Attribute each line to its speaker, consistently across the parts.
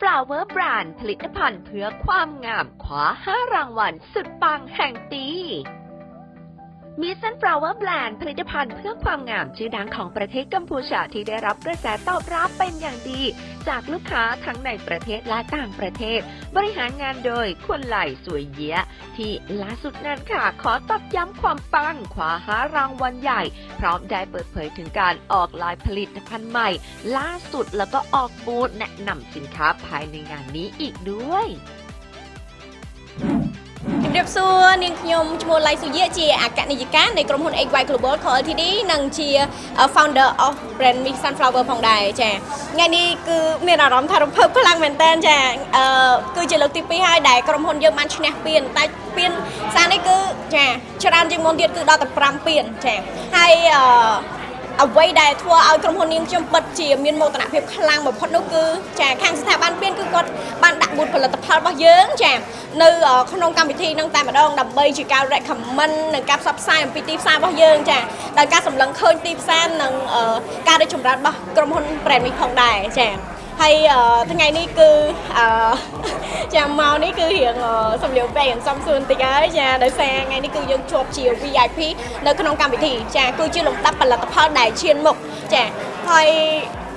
Speaker 1: ฟลาเวอร์บรานผลิตภัณฑ์เพื่อความงามคว้า 5 รางวัลสุดปังแห่งปี มี Sunflower Brand ผลิตภัณฑ์เพื่อความงามชื่อดังของประเทศกัมพูชาที่ได้รับกระแสตอบรับเป็นอย่างดี จากลูกค้าทั้งในประเทศและต่างประเทศ บริหารงานโดยคุณไหลสวยเยะ ที่ล่าสุดนั้นค่ะ ขอตอบย้ำความปังคว้าหารางวัลใหญ่ พร้อมได้เปิดเผยถึงการออกลายผลิตภัณฑ์ใหม่ ล่าสุดแล้วก็ออกบูธแนะนำสินค้าภายในงานนี้อีกด้วย
Speaker 2: រាបសួរនាងខ្ញុំឈ្មោះឡៃសុយាជាអគ្គនាយិកានៃក្រុមហ៊ុន XY Global Co Ltd និងជា founder of brand Mix Sunflower ផងដែរចាថ្ងៃនេះគឺមានអារម្មណ៍ថារំភើបខ្លាំងមែនតើចាអឺគឺជាលើកទី2ហើយដែលក្រុមហ៊ុនយើងបានឈ្នះពានតែពានសារនេះគឺចាច្រើនជាងមុនទៀតគឺដល់តែ5ពានចាហើយអឺ អ្វីដែលធ្វើឲ្យក្រុមហ៊ុននាងខ្ញុំពិតជាមានមោទនភាពខ្លាំងបំផុតនោះគឺចាខាងស្ថាប័នពានគឺគាត់បានដាក់បូតផលិតផលរបស់យើងចានៅក្នុងកម្មវិធីនឹងតែម្ដងដើម្បីជាការ recommend និងការផ្សព្វផ្សាយអំពីទីផ្សាររបស់យើងចាដោយការសម្លឹងឃើញទីផ្សារនិងការរីកចម្រើនរបស់ក្រុមហ៊ុន brand នេះផងដែរចាហើយថ្ងៃនេះគឺអឺ ចាំមកនេះគឺរៀងសំលៀកពេកសំសួនតិចហើយចាដោយសារថ្ងៃនេះគឺយើងជាប់ជា VIP នៅក្នុងកម្មវិធីចាគឺជាលំដាប់ផលិតផលដែលឈានមុខចាហើយ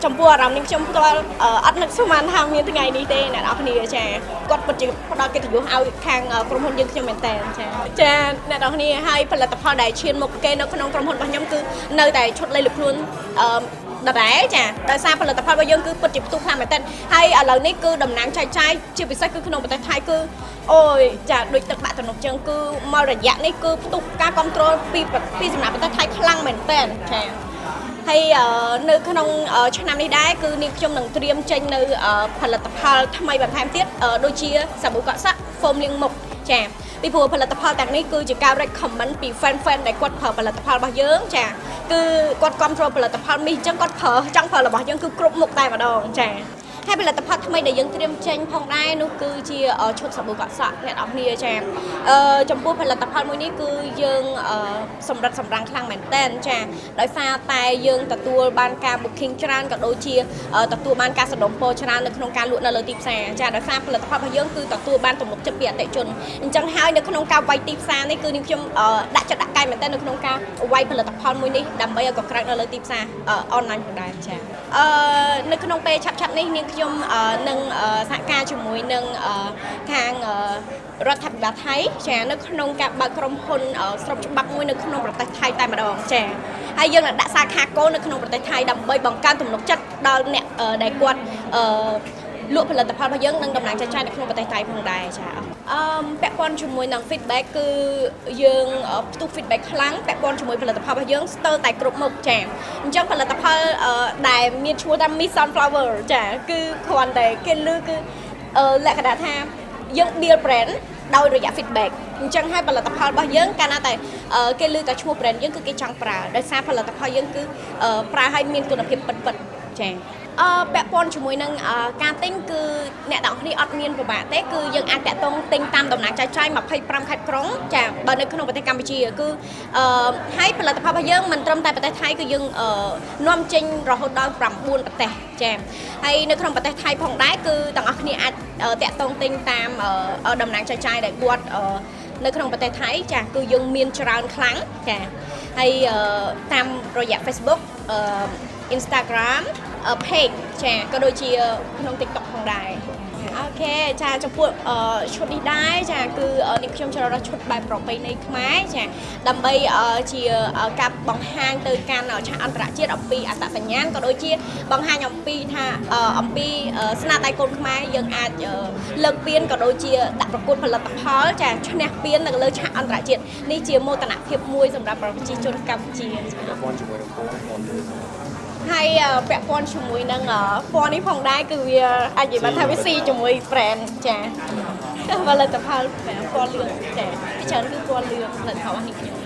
Speaker 2: ចំពោះអារម្មណ៍នេះខ្ញុំផ្ទាល់អត់នឹកស្មានថាមានថ្ងៃនេះទេអ្នកនរគ្នាចាគាត់ពិតជាផ្ដល់កិត្តិយសឲ្យខាងក្រុមហ៊ុនយើងខ្ញុំមែនតើចាចាអ្នកនរគ្នាហើយផលិតផលដែលឈានមុខគេនៅក្នុងក្រុមហ៊ុនរបស់ខ្ញុំគឺនៅតែឈុតលេខលខ្លួនអឺ ដដែលចាដោយសារផលិតផលរបស់យើងគឺពិតជាផ្ទុះខ្លាំងមែនទែនហើយឥឡូវនេះគឺតំណាងចែកចាយជាពិសេសគឺក្នុងប្រទេសថៃគឺអូយចាដូចទឹកបាក់ទំនប់ជើងគឺមករយៈនេះគឺផ្ទុះការគ្រប់គ្រងពីពីសំណាក់ប្រទេសថៃខ្លាំងមែនទែនចាហើយនៅក្នុងឆ្នាំនេះដែរគឺនាងខ្ញុំនឹងត្រៀមចេញនៅផលិតផលថ្មីបន្ថែមទៀតដូចជាសាប៊ូកក់សាក់ foam លាងមុខចា ពីព្រោះផលិតផលទាំងនេះគឺជាការ recommend ពី fan fan ដែលគាត់ប្រើផលិតផលរបស់យើងចាគឺគាត់គ្រប់គ្រងផលិតផលនេះអញ្ចឹងគាត់ប្រើចង់ប្រើរបស់យើងគឺគ្រប់មុខតែម្ដងចា ហើយផលិតផលថ្មីដែលយើងត្រៀមចេញផងដែរនោះគឺជាឈុតសាប៊ូកក់សក់អ្នកនរគ្នាចាអឺចំពោះផលិតផលមួយនេះគឺយើងសម្រិតសម្រាំងខ្លាំងមែនតែនចាដោយសារតែយើងទទួលបានការ booking ច្រើនក៏ដូចជាទទួលបានការសន្សំពរច្រើននៅក្នុងការលក់នៅលើទីផ្សារចាដោយសារផលិតផលរបស់យើងគឺទទួលបានទំនុកចិត្តពីអតិថិជនអញ្ចឹងហើយនៅក្នុងការវាយទីផ្សារនេះគឺនាងខ្ញុំដាក់ចិត្តដាក់កាយមែនតើនៅក្នុងការវាយផលិតផលមួយនេះដើម្បីឲ្យកក្រើកនៅលើទីផ្សារអនឡាញផងដែរចាអឺនៅក្នុងពេលឆាប់ឆាប់នេះនាងខ្ញុំនឹងសហការជាមួយនឹងខាងរដ្ឋាភិបាលថៃចានៅក្នុងការបើកក្រុមហ៊ុនស្របច្បាប់មួយនៅក្នុងប្រទេសថៃតែម្ដងចាហើយយើងនឹងដាក់សាខាគោលនៅក្នុងប្រទេសថៃដើម្បីបង្កើនទំនុកចិត្តដល់អ្នកដែលគាត់អឺ លក់ផលិតផលរបស់យើងនឹងដំណើរចាចាយនៅក្នុងប្រទេសថៃផងដែរចាអឺពាក់ព័ន្ធជាមួយនឹង feedback គឺយើងផ្ទុះ feedback ខ្លាំងពាក់ព័ន្ធជាមួយផលិតផលរបស់យើងស្ទើរតែគ្រប់មុខចាអញ្ចឹងផលិតផលដែលមានឈ្មោះថា Miss Sunflower ចាគឺគ្រាន់តែគេលើគឺលក្ខណៈថាយើង build brand ដោយរយៈ feedback អញ្ចឹងហើយផលិតផលរបស់យើងកាលណាតែគេលើតែឈ្មោះ brand យើងគឺគេចង់ប្រើដោយសារផលិតផលយើងគឺប្រើឲ្យមានគុណភាពពិតៗចា អឺពាក់ព័ន្ធជាមួយនឹងការទិញគឺអ្នកទាំងគ្នាអត់មានពិបាកទេគឺយើងអាចតាក់ទងទិញតាមដំណាក់ចាយចាយ25ខេត្តក្រុងចាបើនៅក្នុងប្រទេសកម្ពុជាគឺអឺហើយផលិតផលរបស់យើងមិនត្រឹមតែប្រទេសថៃគឺយើងនាំចេញរហូតដល់9ប្រទេសចាហើយនៅក្នុងប្រទេសថៃផងដែរគឺទាំងអស់គ្នាអាចតាក់ទងទិញតាមដំណាក់ចាយចាយដែលគាត់នៅក្នុងប្រទេសថៃចាគឺយើងមានច្រើនខ្លាំងចាហើយតាមរយៈ Facebook Instagram page ចាក៏ដូចជាក្នុង TikTok ផងដែរអូខេចាចំពោះឈុតនេះដែរចាគឺនេះខ្ញុំជ្រើសរើសឈុតបែបប្រពៃណីខ្មែរចាដើម្បីជាការបង្ហាញទៅកាន់ឆាកអន្តរជាតិអំពីអត្តសញ្ញាណក៏ដូចជាបង្ហាញអំពីថាអំពីស្នាដៃកូនខ្មែរយើងអាចលើកពានក៏ដូចជាដាក់ប្រកួតផលិតផលចាឈ្នះពាននៅលើឆាកអន្តរជាតិនេះជាមោទនភាពមួយសម្រាប់ប្រជាជនកម្ពុជា
Speaker 3: ពាក់ព័ន្ធជាមួយនឹងពណ៌ពណ៌លឿង
Speaker 2: ហើយពាក់ព័ន្ធជាមួយនឹងពណ៌នេះផងដែរគឺវាអាចនិយាយបានថាវាស៊ីជាមួយ brand ចាផលិតផលពណ៌លឿងចាពីច្រើនគឺពណ៌លឿងផលិតផលរបស់នេះខ្ញុំ